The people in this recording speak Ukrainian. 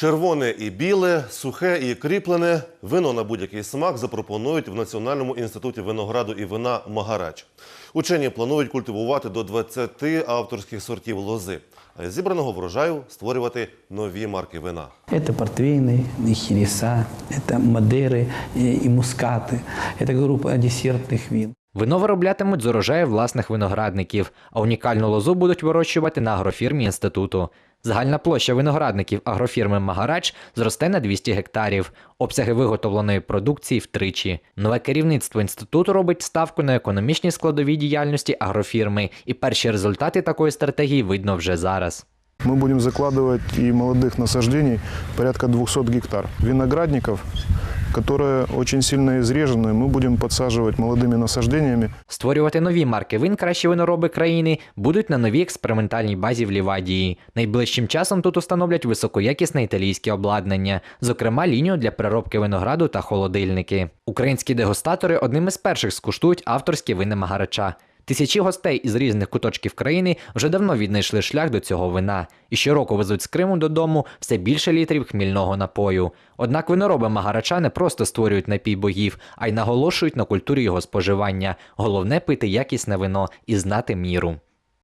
Червоне і біле, сухе і кріплене вино на будь-який смак запропонують в Національному інституті винограду і вина Магарач. Учені планують культивувати до 20 авторських сортів лози, а із зібраного врожаю створювати нові марки вина. Это портвейны, и хереса, это мадеры и, и мускаты. Это группа десертных вин. Вино вироблятимуть з урожаю власних виноградників, а унікальну лозу будуть вирощувати на агрофірмі інституту. Загальна площа виноградників агрофірми Магарач зросте на 200 гектарів, обсяги виготовленої продукції втричі. Нове керівництво інституту робить ставку на економічні складові діяльності агрофірми, і перші результати такої стратегії видно вже зараз. Мы будем закладывать и молодых насаждений порядка 200 гектар. Виноградников, которые очень сильно изрежены, мы будем подсаживать молодыми насаждениями. Створювати нові марки вин кращі винороби країни будуть на новій експериментальній базі в Лівадії. Найближчим часом тут установлять високоякісне італійське обладнання, зокрема лінію для переробки винограду та холодильники. Українські дегустатори одним із перших скуштують авторські вини Магарача. Тисячі гостей із різних куточків країни вже давно віднайшли шлях до цього вина і щороку везуть з Криму додому все більше літрів хмільного напою. Однак винороби Магарача не просто створюють напій богів, а й наголошують на культурі його споживання. Головне пити якісне вино і знати міру.